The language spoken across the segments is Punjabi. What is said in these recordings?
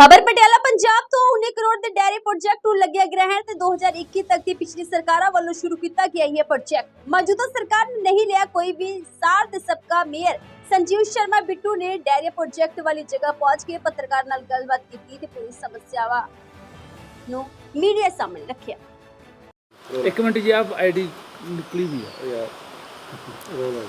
ਖਬਰ ਪਟਿਆਲਾ ਪੰਜਾਬ ਤੋਂ 19 ਕਰੋੜ ਦੇ ਡੈਰੀ ਪ੍ਰੋਜੈਕਟ ਨੂੰ ਲੱਗਿਆ ਗ੍ਰਹਿਣ ਤੇ 2021 ਤੱਕ ਦੀ ਪਿਛਲੀ ਸਰਕਾਰਾਂ ਵੱਲੋਂ ਸ਼ੁਰੂ ਕੀਤਾ ਗਿਆ ਇਹ ਪ੍ਰੋਜੈਕਟ। ਮੌਜੂਦਾ ਸਰਕਾਰ ਨੇ ਨਹੀਂ ਲਿਆ ਕੋਈ ਵੀ ਸਾਰ ਤੇ ਸਬਕਾ ਮੇਅਰ। ਸੰਜੀਵ ਸ਼ਰਮਾ ਬਿੱਟੂ ਨੇ ਡੈਰੀ ਪ੍ਰੋਜੈਕਟ ਵਾਲੀ ਜਗ੍ਹਾ ਪਹੁੰਚ ਕੇ ਪੱਤਰਕਾਰ ਨਾਲ ਗੱਲਬਾਤ ਕੀਤੀ ਤੇ ਪੂਰੀ ਸਮੱਸਿਆਵਾਂ ਨੂੰ ਮੀਡੀਆ ਸਾਹਮਣੇ ਰੱਖਿਆ। ਇੱਕ ਮਿੰਟ ਜੀ ਆਪ ਆਈਡੀ ਨਿਕਲੀ ਵੀ ਹੈ ਯਾਰ ਰੋਲਾ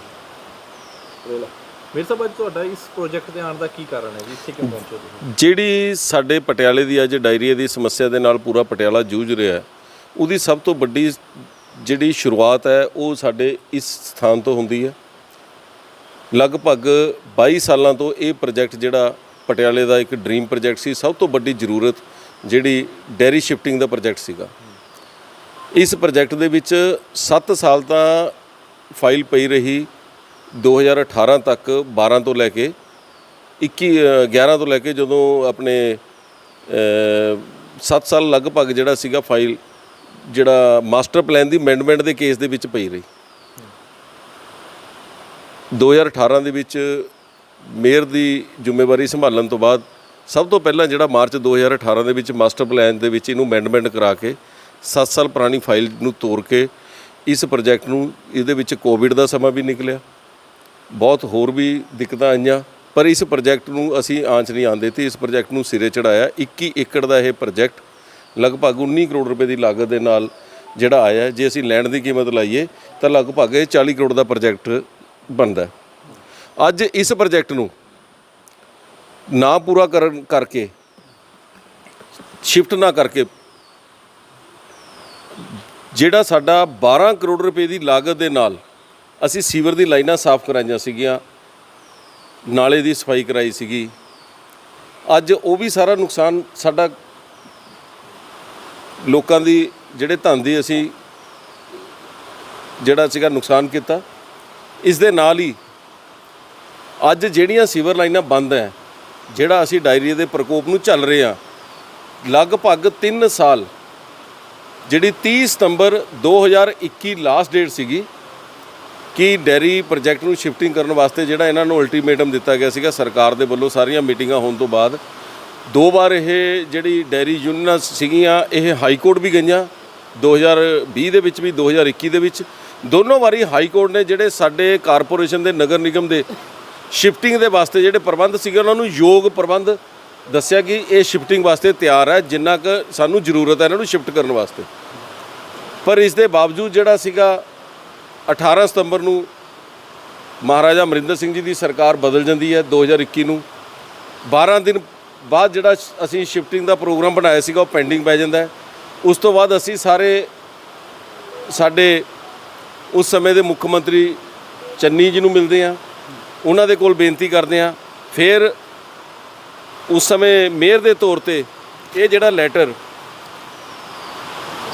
ਰੋਲਾ। ਮੇਰੇ ਸਾਹਿਬ ਅੱਜ ਤੁਹਾਡਾ ਇਸ ਪ੍ਰੋਜੈਕਟ ਤੇ ਆਉਣ ਦਾ ਕੀ ਕਾਰਨ ਹੈ ਜੀ? ਇੱਥੇ ਕਿਉਂ ਪਹੁੰਚੇ ਤੁਸੀਂ? ਜਿਹੜੀ ਸਾਡੇ ਪਟਿਆਲੇ ਦੀ ਅੱਜ ਡਾਇਰੀਆ ਦੀ ਸਮੱਸਿਆ ਦੇ ਨਾਲ ਪੂਰਾ ਪਟਿਆਲਾ ਜੂਝ ਰਿਹਾ ਹੈ, ਉਹਦੀ ਸਭ ਤੋਂ ਵੱਡੀ ਜਿਹੜੀ ਸ਼ੁਰੂਆਤ ਹੈ, ਉਹ ਸਾਡੇ ਇਸ ਸਥਾਨ ਤੋਂ ਹੁੰਦੀ ਹੈ। ਲਗਭਗ 22 ਸਾਲਾਂ ਤੋਂ ਇਹ ਪ੍ਰੋਜੈਕਟ ਜਿਹੜਾ ਪਟਿਆਲੇ ਦਾ ਇੱਕ ਡ੍ਰੀਮ ਪ੍ਰੋਜੈਕਟ ਸੀ, ਸਭ ਤੋਂ ਵੱਡੀ ਜ਼ਰੂਰਤ ਜਿਹੜੀ ਡੈਰੀ ਸ਼ਿਫਟਿੰਗ ਦਾ ਪ੍ਰੋਜੈਕਟ ਸੀਗਾ। ਇਸ ਪ੍ਰੋਜੈਕਟ ਦੇ ਵਿੱਚ 7 ਸਾਲ ਤਾਂ ਫਾਈਲ ਪਈ ਰਹੀ 2018 ਤੱਕ 12 ਤੋਂ ਲੈ ਕੇ 21 ਅ, 11 ਤੋਂ ਲੈ ਕੇ ਜਦੋਂ ਆਪਣੇ 7 ਸਾਲ ਲਗਭਗ ਜਿਹੜਾ ਸੀਗਾ ਫਾਈਲ ਜਿਹੜਾ ਮਾਸਟਰ ਪਲਾਨ ਦੀ ਅਮੈਂਡਮੈਂਟ ਦੇ ਕੇਸ ਦੇ ਵਿੱਚ ਪਈ ਰਹੀ। 2018 ਦੇ ਵਿੱਚ ਮੇਅਰ ਦੀ ਜ਼ਿੰਮੇਵਾਰੀ ਸੰਭਾਲਣ ਤੋਂ ਬਾਅਦ ਸਭ ਤੋਂ ਪਹਿਲਾਂ ਜਿਹੜਾ ਮਾਰਚ 2018 ਦੇ ਵਿੱਚ ਮਾਸਟਰ ਪਲਾਨ ਦੇ ਵਿੱਚ ਇਹਨੂੰ ਅਮੈਂਡਮੈਂਟ ਕਰਾ ਕੇ 7 ਸਾਲ ਪੁਰਾਣੀ ਫਾਈਲ ਨੂੰ ਤੋੜ ਕੇ ਇਸ ਪ੍ਰੋਜੈਕਟ ਨੂੰ ਇਹਦੇ ਵਿੱਚ ਕੋਵਿਡ ਦਾ ਸਮਾਂ ਵੀ ਨਿਕਲਿਆ। ਬਹੁਤ ਹੋਰ ਵੀ ਦਿੱਕਤਾਂ ਆਈਆਂ, ਪਰ ਇਸ ਪ੍ਰੋਜੈਕਟ ਨੂੰ ਅਸੀਂ ਆਂਚ ਨਹੀਂ ਆਂਦੇ ਤੇ ਇਸ ਪ੍ਰੋਜੈਕਟ ਨੂੰ ਸਿਰੇ ਚੜਾਇਆ। 21 ਏਕੜ ਦਾ ਇਹ ਪ੍ਰੋਜੈਕਟ ਲਗਭਗ 19 ਕਰੋੜ ਰੁਪਏ ਦੀ ਲਾਗਤ ਦੇ ਨਾਲ ਜਿਹੜਾ ਆਇਆ, ਜੇ ਅਸੀਂ ਲੈਂਡ ਦੀ ਕੀਮਤ ਲਾਈਏ ਤਾਂ ਲਗਭਗ ਇਹ 40 ਕਰੋੜ ਦਾ ਪ੍ਰੋਜੈਕਟ ਬਣਦਾ ਅੱਜ ਇਸ ਪ੍ਰੋਜੈਕਟ ਨੂੰ ਨਾ ਪੂਰਾ ਕਰਨ ਕਰਕੇ, ਸ਼ਿਫਟ ਨਾ ਕਰਕੇ ਜਿਹੜਾ ਸਾਡਾ 12 ਕਰੋੜ ਰੁਪਏ ਦੀ ਲਾਗਤ ਦੇ ਨਾਲ ਅਸੀਂ ਸੀਵਰ ਦੀ ਲਾਈਨਾਂ ਸਾਫ਼ ਕਰਾਈਆਂ ਸੀਗੀਆਂ, ਨਾਲੇ ਦੀ ਸਫ਼ਾਈ ਕਰਾਈ ਸੀਗੀ। ਅੱਜ ਉਹ ਵੀ ਸਾਰਾ ਨੁਕਸਾਨ ਸਾਡਾ ਲੋਕਾਂ ਦੀ, ਜਿਹੜੇ ਧਨ ਦੀ ਅਸੀਂ ਜਿਹੜਾ ਸੀਗਾ ਨੁਕਸਾਨ ਕੀਤਾ। ਇਸ ਦੇ ਨਾਲ ਹੀ ਅੱਜ ਜਿਹੜੀਆਂ ਸੀਵਰ ਲਾਈਨਾਂ ਬੰਦ ਹੈ, ਜਿਹੜਾ ਅਸੀਂ ਡਾਇਰੀਆ ਦੇ ਪ੍ਰਕੋਪ ਨੂੰ ਚੱਲ ਰਹੇ ਹਾਂ, ਲਗਭਗ 3 ਸਾਲ, ਜਿਹੜੀ 30 ਸਤੰਬਰ 2021 ਲਾਸਟ ਡੇਟ ਸੀਗੀ ਕਿ ਡੈਰੀ ਪ੍ਰੋਜੈਕਟ ਨੂੰ ਸ਼ਿਫਟਿੰਗ ਕਰਨ ਵਾਸਤੇ ਜਿਹੜਾ ਇਹਨਾਂ ਨੂੰ ਅਲਟੀਮੇਟਮ ਦਿੱਤਾ ਗਿਆ ਸੀਗਾ ਸਰਕਾਰ ਦੇ ਵੱਲੋਂ ਸਾਰੀਆਂ ਮੀਟਿੰਗਾਂ ਹੋਣ ਤੋਂ ਬਾਅਦ। ਦੋ ਵਾਰ ਇਹ ਜਿਹੜੀ ਡੈਰੀ ਯੂਨੀਅਨਾਂ ਸੀਗੀਆਂ, ਇਹ ਹਾਈ ਕੋਰਟ ਵੀ ਗਈਆਂ 2020 ਦੇ ਵਿੱਚ ਵੀ 2021 ਦੇ ਵਿੱਚ। ਦੋਨੋਂ ਵਾਰੀ ਹਾਈ ਕੋਰਟ ਨੇ ਜਿਹੜੇ ਸਾਡੇ ਕਾਰਪੋਰੇਸ਼ਨ ਦੇ, ਨਗਰ ਨਿਗਮ ਦੇ ਸ਼ਿਫਟਿੰਗ ਦੇ ਵਾਸਤੇ ਜਿਹੜੇ ਪ੍ਰਬੰਧ ਸੀਗੇ, ਉਹਨਾਂ ਨੂੰ ਯੋਗ ਪ੍ਰਬੰਧ ਦੱਸਿਆ ਕਿ ਇਹ ਸ਼ਿਫਟਿੰਗ ਵਾਸਤੇ ਤਿਆਰ ਹੈ, ਜਿੰਨਾ ਕੁ ਸਾਨੂੰ ਜ਼ਰੂਰਤ ਹੈ ਇਹਨਾਂ ਨੂੰ ਸ਼ਿਫਟ ਕਰਨ ਵਾਸਤੇ। ਪਰ ਇਸ ਦੇ ਬਾਵਜੂਦ ਜਿਹੜਾ ਸੀਗਾ 18 ਸਤੰਬਰ ਨੂੰ ਮਹਾਰਾਜਾ ਅਮਰਿੰਦਰ ਸਿੰਘ ਜੀ ਦੀ ਸਰਕਾਰ ਬਦਲ ਜਾਂਦੀ ਹੈ 2021 ਨੂੰ। 12 ਦਿਨ ਬਾਅਦ ਜਿਹੜਾ ਅਸੀਂ ਸ਼ਿਫਟਿੰਗ ਦਾ ਪ੍ਰੋਗਰਾਮ ਬਣਾਇਆ ਸੀਗਾ ਉਹ ਪੈਂਡਿੰਗ ਪੈ ਜਾਂਦਾ ਉਸ ਤੋਂ ਬਾਅਦ ਅਸੀਂ ਸਾਰੇ ਸਾਡੇ ਉਸ ਸਮੇਂ ਦੇ ਮੁੱਖ ਮੰਤਰੀ ਚੰਨੀ ਜੀ ਨੂੰ ਮਿਲਦੇ ਆ ਉਹਨਾਂ ਦੇ ਕੋਲ ਬੇਨਤੀ ਕਰਦੇ ਆ ਫਿਰ ਉਸ ਸਮੇਂ ਮੇਅਰ ਦੇ ਤੌਰ ਤੇ ਇਹ ਜਿਹੜਾ ਲੈਟਰ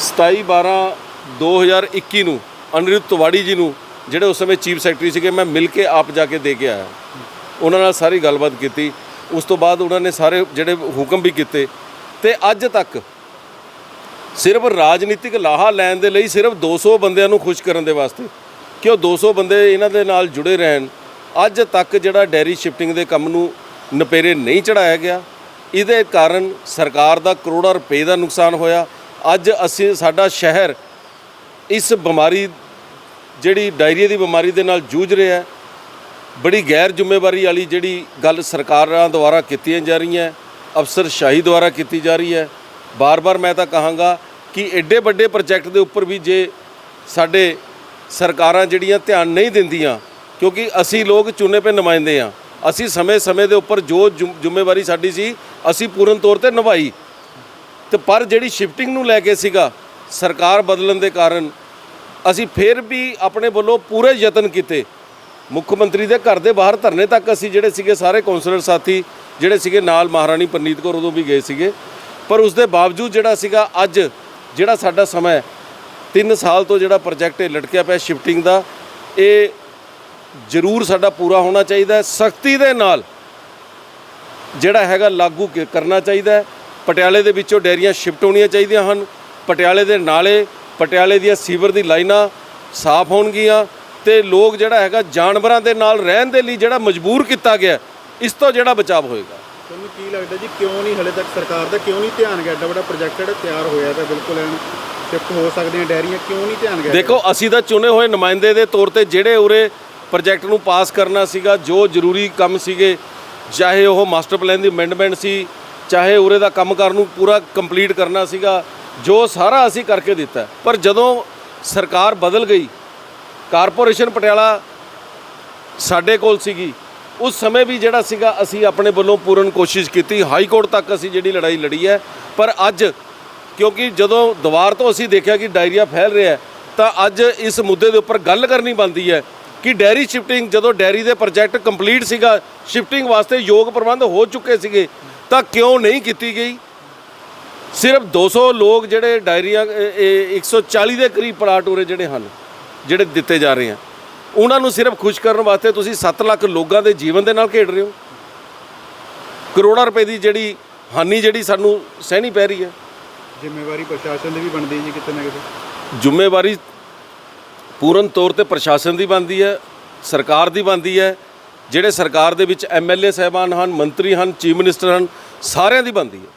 27 12 2021 ਨੂੰ ਅਨਿਰੁੱਧ ਤਿਵਾੜੀ ਜੀ ਨੂੰ, ਜਿਹੜੇ ਉਸ ਸਮੇਂ ਚੀਫ ਸੈਕਟਰੀ ਸੀਗੇ, ਮੈਂ ਮਿਲ ਕੇ ਆਪ ਜਾ ਕੇ ਦੇ ਕੇ ਆਇਆ। ਉਹਨਾਂ ਨਾਲ ਸਾਰੀ ਗੱਲਬਾਤ ਕੀਤੀ। ਉਸ ਤੋਂ ਬਾਅਦ ਉਹਨਾਂ ਨੇ ਸਾਰੇ ਜਿਹੜੇ ਹੁਕਮ ਵੀ ਕੀਤੇ। ਤੇ ਅੱਜ ਤੱਕ ਸਿਰਫ ਰਾਜਨੀਤਿਕ ਲਾਹਾ ਲੈਣ ਦੇ ਲਈ ਸਿਰਫ 200 ਬੰਦਿਆਂ ਨੂੰ ਖੁਸ਼ ਕਰਨ ਦੇ ਵਾਸਤੇ ਕਿ ਉਹ 200 ਬੰਦੇ ਇਹਨਾਂ ਦੇ ਨਾਲ ਜੁੜੇ ਰਹਿਣ, ਅੱਜ ਤੱਕ ਜਿਹੜਾ ਡੈਰੀ ਸ਼ਿਫਟਿੰਗ ਦੇ ਕੰਮ ਨੂੰ ਨਪੇਰੇ ਨਹੀਂ ਚੜਾਇਆ ਗਿਆ। ਇਹਦੇ ਕਾਰਨ ਸਰਕਾਰ ਦਾ ਕਰੋੜਾਂ ਰੁਪਏ ਦਾ ਨੁਕਸਾਨ ਹੋਇਆ। ਅੱਜ ਅਸੀਂ ਸਾਡਾ ਸ਼ਹਿਰ ਇਸ ਬਿਮਾਰੀ, ਜਿਹੜੀ ਡਾਇਰੀਆ ਦੀ ਬਿਮਾਰੀ ਦੇ ਨਾਲ ਜੂਝ ਰਿਹਾ ਬੜੀ ਗੈਰ ਜ਼ਿੰਮੇਵਾਰੀ ਵਾਲੀ ਜਿਹੜੀ ਗੱਲ ਸਰਕਾਰਾਂ ਦੁਆਰਾ ਕੀਤੀਆਂ ਜਾ ਰਹੀਆਂ, ਅਫਸਰ ਸ਼ਾਹੀ ਦੁਆਰਾ ਕੀਤੀ ਜਾ ਰਹੀ ਹੈ। ਬਾਰ-ਬਾਰ ਮੈਂ ਤਾਂ ਕਹਾਂਗਾ ਕਿ ਐਡੇ ਵੱਡੇ ਪ੍ਰੋਜੈਕਟ ਦੇ ਉੱਪਰ ਵੀ ਜੇ ਸਾਡੇ ਸਰਕਾਰਾਂ ਜਿਹੜੀਆਂ ਧਿਆਨ ਨਹੀਂ ਦਿੰਦੀਆਂ, ਕਿਉਂਕਿ ਅਸੀਂ ਲੋਕ ਚੁਣੇ ਪਏ ਨੁਮਾਇੰਦੇ ਆ ਅਸੀਂ ਸਮੇਂ-ਸਮੇਂ ਦੇ ਉੱਪਰ ਜੋ ਜ਼ਿੰਮ- ਜ਼ਿੰਮੇਵਾਰੀ ਸਾਡੀ ਸੀ, ਅਸੀਂ ਪੂਰਨ ਤੌਰ ਤੇ ਨਿਭਾਈ। ਤੇ ਪਰ ਜਿਹੜੀ ਸ਼ਿਫਟਿੰਗ ਨੂੰ ਲੈ ਕੇ ਸੀਗਾ, ਸਰਕਾਰ ਬਦਲਣ ਦੇ ਕਾਰਨ ਅਸੀਂ ਫਿਰ ਵੀ ਆਪਣੇ ਵੱਲੋਂ ਪੂਰੇ ਯਤਨ ਕੀਤੇ। ਮੁੱਖ ਮੰਤਰੀ ਦੇ ਘਰ ਦੇ ਬਾਹਰ ਧਰਨੇ ਤੱਕ ਅਸੀਂ ਜਿਹੜੇ ਸੀਗੇ ਸਾਰੇ ਕੌਂਸਲਰ ਸਾਥੀ, ਜਿਹੜੇ ਸੀਗੇ ਨਾਲ ਮਹਾਰਾਣੀ ਪਰਨੀਤ ਕੌਰ ਉਦੋਂ ਵੀ ਗਏ ਸੀਗੇ। ਪਰ ਉਸ ਦੇ ਬਾਵਜੂਦ ਜਿਹੜਾ ਸੀਗਾ ਅੱਜ ਜਿਹੜਾ ਸਾਡਾ ਸਮਾਂ ਹੈ 3 ਸਾਲ ਤੋਂ ਜਿਹੜਾ ਪ੍ਰੋਜੈਕਟ ਇਹ ਲਟਕਿਆ ਪਿਆ ਸ਼ਿਫਟਿੰਗ ਦਾ, ਇਹ ਜ਼ਰੂਰ ਸਾਡਾ ਪੂਰਾ ਹੋਣਾ ਚਾਹੀਦਾ ਸਖਤੀ ਦੇ ਨਾਲ ਜਿਹੜਾ ਹੈਗਾ ਲਾਗੂ ਕ- ਕਰਨਾ ਚਾਹੀਦਾ ਪਟਿਆਲੇ ਦੇ ਵਿੱਚੋਂ ਡੈਰੀਆਂ ਸ਼ਿਫਟ ਹੋਣੀਆਂ ਚਾਹੀਦੀਆਂ ਹਨ। ਪਟਿਆਲੇ ਦੇ ਨਾਲੇ ਪਟਿਆਲੇ ਦੀਆਂ ਸੀਵਰ ਦੀ ਲਾਈਨਾਂ ਸਾਫ਼ ਹੋਣਗੀਆਂ ਤੇ ਲੋਕ ਜਿਹੜਾ ਹੈਗਾ ਜਾਨਵਰਾਂ ਦੇ ਨਾਲ ਰਹਿਣ ਦੇ ਲਈ ਜਿਹੜਾ ਮਜਬੂਰ ਕੀਤਾ ਗਿਆ ਇਸ ਤੋਂ ਜਿਹੜਾ ਬਚਾਅ ਹੋਏਗਾ। ਤੁਹਾਨੂੰ ਕੀ ਲੱਗਦਾ ਜੀ ਕਿਉਂ ਨਹੀਂ ਹਲੇ ਤੱਕ ਸਰਕਾਰ ਦਾ ਕਿਉਂ ਨਹੀਂ ਧਿਆਨ ਗਿਆ ਐਡਾ ਵੱਡਾ ਪ੍ਰੋਜੈਕਟ ਜਿਹੜਾ ਤਿਆਰ ਹੋਇਆ ਤਾਂ ਬਿਲਕੁਲ ਐਨ ਸ਼ਿਫਟ ਹੋ ਸਕਦੀਆਂ ਡੈਰੀਆਂ ਕਿਉਂ ਨਹੀਂ ਧਿਆਨ ਗਿਆ? ਦੇਖੋ ਅਸੀਂ ਤਾਂ ਚੁਣੇ ਹੋਏ ਨੁਮਾਇੰਦੇ ਦੇ ਤੌਰ ਤੇ ਜਿਹੜੇ ਉਰੇ ਪ੍ਰੋਜੈਕਟ ਨੂੰ ਪਾਸ ਕਰਨਾ ਸੀਗਾ ਜੋ ਜ਼ਰੂਰੀ ਕੰਮ ਸੀਗੇ ਚਾਹੇ ਉਹ ਮਾਸਟਰ ਪਲਾਨ ਦੀ ਅਮੈਂਡਮੈਂਟ ਸੀ ਚਾਹੇ ਉਰੇ ਦਾ ਕੰਮ ਕਰਨ ਨੂੰ ਪੂਰਾ ਕੰਪਲੀਟ ਕਰਨਾ ਸੀਗਾ ਜੋ ਸਾਰਾ ਅਸੀਂ ਕਰਕੇ ਦਿੱਤਾ। ਪਰ ਜਦੋਂ ਸਰਕਾਰ ਬਦਲ ਗਈ, ਕਾਰਪੋਰੇਸ਼ਨ ਪਟਿਆਲਾ ਸਾਡੇ ਕੋਲ ਸੀਗੀ, ਉਸ ਸਮੇਂ ਵੀ ਜਿਹੜਾ ਸੀਗਾ, ਅਸੀਂ ਆਪਣੇ ਵੱਲੋਂ ਪੂਰਨ ਕੋਸ਼ਿਸ਼ ਕੀਤੀ। ਹਾਈ ਕੋਰਟ ਤੱਕ ਅਸੀਂ ਜਿਹੜੀ ਲੜਾਈ ਲੜੀ ਹੈ। ਪਰ ਅੱਜ, ਕਿਉਂਕਿ ਜਦੋਂ ਦੁਬਾਰ ਤੋਂ ਅਸੀਂ ਦੇਖਿਆ ਕਿ ਡਾਇਰੀਆ ਫੈਲ ਰਿਹਾ ਹੈ, ਤਾਂ ਅੱਜ ਇਸ ਮੁੱਦੇ ਦੇ ਉੱਪਰ ਗੱਲ ਕਰਨੀ ਬਣਦੀ ਹੈ ਕਿ ਡੈਰੀ ਸ਼ਿਫਟਿੰਗ, ਜਦੋਂ ਡੈਰੀ ਦੇ ਪ੍ਰੋਜੈਕਟ ਕੰਪਲੀਟ ਸੀਗਾ, ਸ਼ਿਫਟਿੰਗ ਵਾਸਤੇ ਯੋਗ ਪ੍ਰਬੰਧ ਹੋ ਚੁੱਕੇ ਸੀਗੇ, ਤਾਂ ਕਿਉਂ ਨਹੀਂ ਕੀਤੀ ਗਈ? ਸਿਰਫ 200 ਲੋਕ ਜਿਹੜੇ ਡਾਇਰੀਆਂ ਇਹ- ਇਹ 140 ਦੇ ਕਰੀਬ ਪਲਾਟ ਉਰੇ ਜਿਹੜੇ ਹਨ ਜਿਹੜੇ ਦਿੱਤੇ ਜਾ ਰਹੇ ਆ ਉਹਨਾਂ ਨੂੰ ਸਿਰਫ ਖੁਸ਼ ਕਰਨ ਵਾਸਤੇ ਤੁਸੀਂ 7 ਲੱਖ ਲੋਕਾਂ ਦੇ ਜੀਵਨ ਦੇ ਨਾਲ ਖੇਡ ਰਹੇ ਹੋ। ਕਰੋੜਾਂ ਰੁਪਏ ਦੀ ਜਿਹੜੀ ਹਾਨੀ ਜਿਹੜੀ ਸਾਨੂੰ ਸਹਿਣੀ ਪੈ ਰਹੀ ਹੈ। ਜ਼ਿੰਮੇਵਾਰੀ ਪ੍ਰਸ਼ਾਸਨ ਦੀ ਵੀ ਬਣਦੀ ਜੀ ਕਿਤੇ ਨਾ ਕਿਤੇ। ਜ਼ਿੰਮੇਵਾਰੀ ਪੂਰਨ ਤੌਰ ਤੇ ਪ੍ਰਸ਼ਾਸਨ ਦੀ ਬਣਦੀ ਹੈ ਸਰਕਾਰ ਦੀ ਬਣਦੀ ਹੈ। ਜਿਹੜੇ ਸਰਕਾਰ ਦੇ ਵਿੱਚ ਐਮਐਲਏ ਸਹਿਬਾਨ ਹਨ ਮੰਤਰੀ ਹਨ ਚੀਫ ਮਿਨਿਸਟਰ ਹਨ ਸਾਰਿਆਂ ਦੀ ਬਣਦੀ ਹੈ।